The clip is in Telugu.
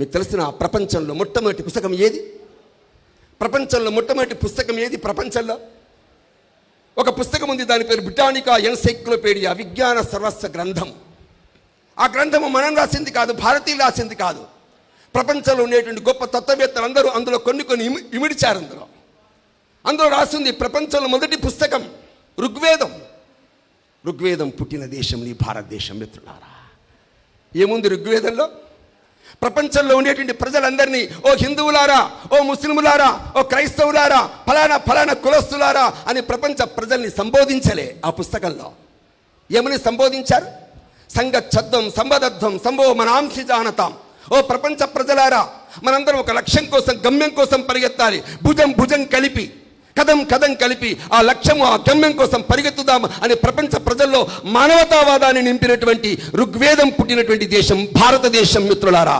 మీకు తెలిసిన ప్రపంచంలో మొట్టమొదటి పుస్తకం ఏది? ప్రపంచంలో మొట్టమొదటి పుస్తకం ఏది ప్రపంచంలో? ఒక పుస్తకం ఉంది దాని పేరు బ్రిటానికా ఎన్సైక్లోపీడియా విజ్ఞాన సర్వస్వ గ్రంథం. ఆ గ్రంథము మనం రాసింది కాదు భారతీయులు రాసింది కాదు. ప్రపంచంలో ఉండేటువంటి గొప్ప తత్వవేత్తలు అందరూ అందులో కొన్ని కొన్ని ఇమిడిచారు అందులో. అందులో రాసింది ప్రపంచంలో మొదటి పుస్తకం ఋగ్వేదం. ఋగ్వేదం పుట్టిన దేశం నీ భారతదేశం మిత్రులారా. ఏముంది ఋగ్వేదంలో? ప్రపంచంలో ఉండేటువంటి ప్రజలందరినీ ఓ హిందువులారా ఓ ముస్లిములారా ఓ క్రైస్తవులారా ఫలానా ఫలానా కులస్తులారా అని ప్రపంచ ప్రజల్ని సంబోధించలే ఆ పుస్తకంలో. ఏమని సంబోధించారు? సంగచ్చద్దం సంబదద్ధం సంభో మనాంసి జానతాం. ఓ ప్రపంచ ప్రజలారా మనందరం ఒక లక్ష్యం కోసం గమ్యం కోసం పరిగెత్తాలి. భుజం భుజం కలిపి. కదం కథం కలిపి ఆ లక్ష్యము ఆ గమ్యం కోసం పరిగెత్తుదాం అని ప్రపంచ ప్రజల్లో మానవతావాదాన్ని నింపినటువంటి ఋగ్వేదం పుట్టినటువంటి దేశం భారతదేశం మిత్రులారా.